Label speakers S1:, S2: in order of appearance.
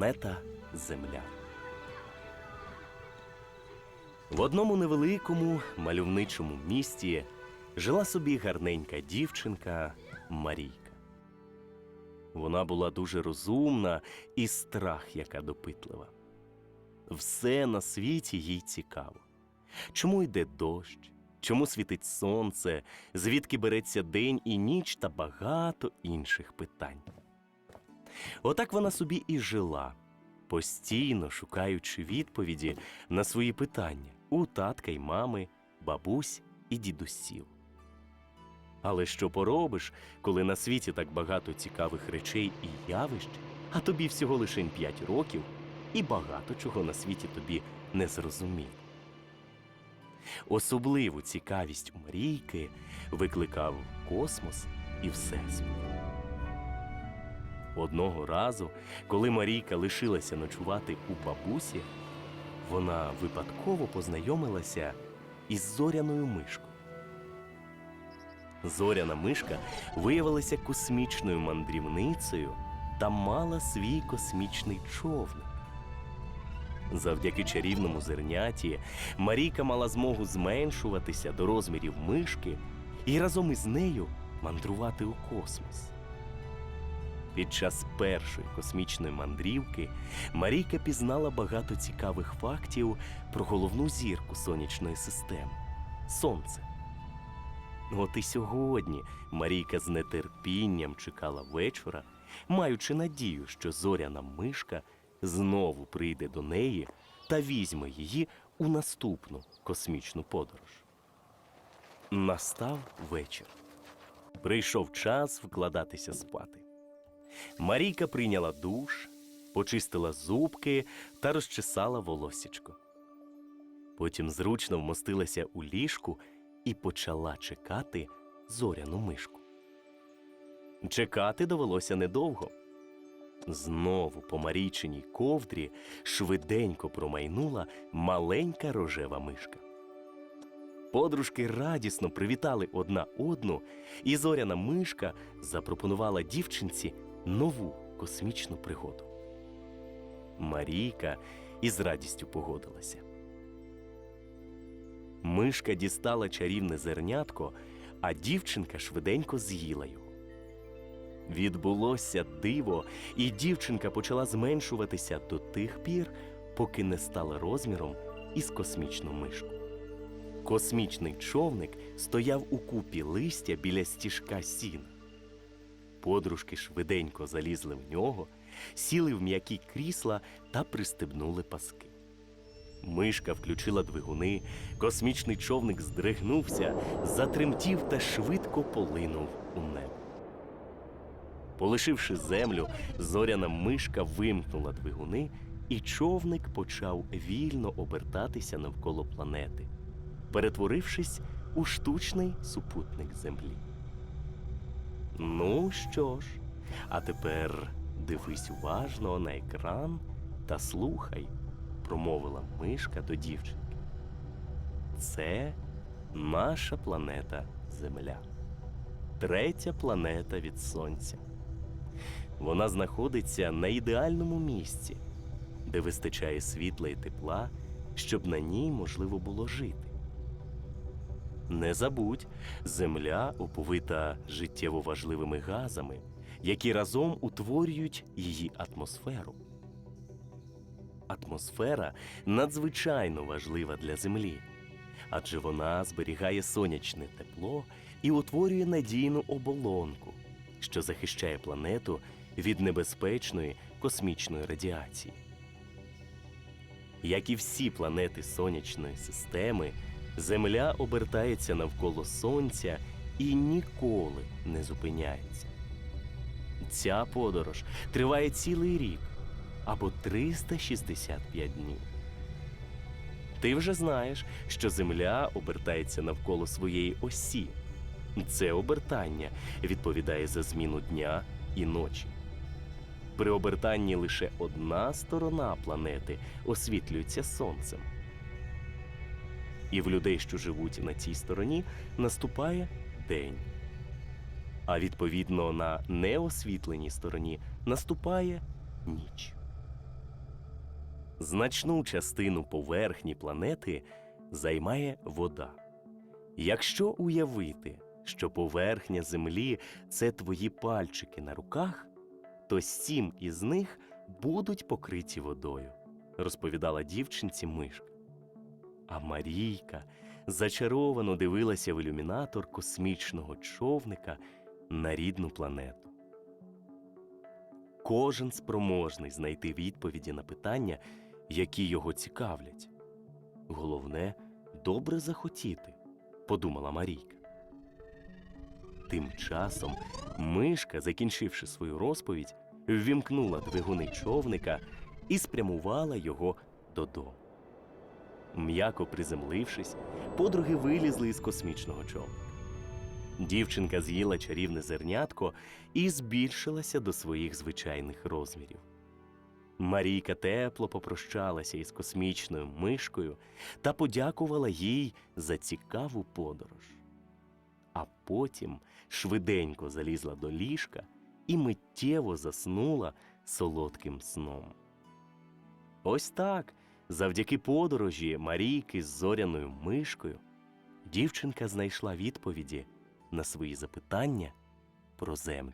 S1: Планета Земля. В одному невеликому мальовничому місті жила собі гарненька дівчинка Марійка. Вона була дуже розумна і страх, яка допитлива. Все на світі їй цікаво. Чому йде дощ? Чому світить сонце, звідки береться день і ніч та багато інших питань. Отак вона собі і жила, постійно шукаючи відповіді на свої питання у татка й мами, бабусь і дідусів. Але що поробиш, коли на світі так багато цікавих речей і явищ, а тобі всього лише п'ять років, і багато чого на світі тобі не зрозуміло. Особливу цікавість у Марійки викликав космос і Всесвіт. Одного разу, коли Марійка лишилася ночувати у бабусі, вона випадково познайомилася із зоряною мишкою. Зоряна мишка виявилася космічною мандрівницею та мала свій космічний човник. Завдяки чарівному зерняті Марійка мала змогу зменшуватися до розмірів мишки і разом із нею мандрувати у космос. Під час першої космічної мандрівки Марійка пізнала багато цікавих фактів про головну зірку сонячної системи Сонце. От і сьогодні Марійка з нетерпінням чекала вечора, маючи надію, що зоряна мишка знову прийде до неї та візьме її у наступну космічну подорож. Настав вечір. Прийшов час вкладатися спати. Марійка прийняла душ, почистила зубки та розчесала волосічко. Потім зручно вмостилася у ліжку і почала чекати зоряну мишку. Чекати довелося недовго. Знову по Марійчиній ковдрі швиденько промайнула маленька рожева мишка. Подружки радісно привітали одна одну, і зоряна мишка запропонувала дівчинці нову космічну пригоду. Марійка із радістю погодилася. Мишка дістала чарівне зернятко, а дівчинка швиденько з'їла його. Відбулося диво, і дівчинка почала зменшуватися до тих пір, поки не стала розміром із космічну мишку. Космічний човник стояв у купі листя біля стіжка сіна. Подружки швиденько залізли в нього, сіли в м'які крісла та пристебнули паски. Мишка включила двигуни, космічний човник здригнувся, затремтів та швидко полинув у небо. Полишивши землю, зоряна мишка вимкнула двигуни, і човник почав вільно обертатися навколо планети, перетворившись у штучний супутник Землі. Ну що ж, а тепер дивись уважно на екран та слухай, промовила мишка до дівчинки. Це наша планета Земля, третя планета від Сонця. Вона знаходиться на ідеальному місці, де вистачає світла і тепла, щоб на ній можливо було жити. Не забудь, земля оповита життєво важливими газами, які разом утворюють її атмосферу. Атмосфера надзвичайно важлива для Землі, адже вона зберігає сонячне тепло і утворює надійну оболонку, що захищає планету від небезпечної космічної радіації. Як і всі планети сонячної системи, Земля обертається навколо Сонця і ніколи не зупиняється. Ця подорож триває цілий рік або 365 днів. Ти вже знаєш, що Земля обертається навколо своєї осі. Це обертання відповідає за зміну дня і ночі. При обертанні лише одна сторона планети освітлюється сонцем. І в людей, що живуть на цій стороні, наступає день. А відповідно на неосвітленій стороні наступає ніч. Значну частину поверхні планети займає вода. Якщо уявити, що поверхня Землі це твої пальчики на руках, то сім із них будуть покриті водою, розповідала дівчинці мишка. А Марійка зачаровано дивилася в ілюмінатор космічного човника на рідну планету. Кожен спроможний знайти відповіді на питання, які його цікавлять. Головне добре захотіти, подумала Марійка. Тим часом мишка, закінчивши свою розповідь, ввімкнула двигуни човника і спрямувала його додому. М'яко приземлившись, подруги вилізли із космічного човника. Дівчинка з'їла чарівне зернятко і збільшилася до своїх звичайних розмірів. Марійка тепло попрощалася із космічною мишкою та подякувала їй за цікаву подорож. А потім швиденько залізла до ліжка і миттєво заснула солодким сном. Ось так, завдяки подорожі Марійки з зоряною мишкою, дівчинка знайшла відповіді на свої запитання про землю.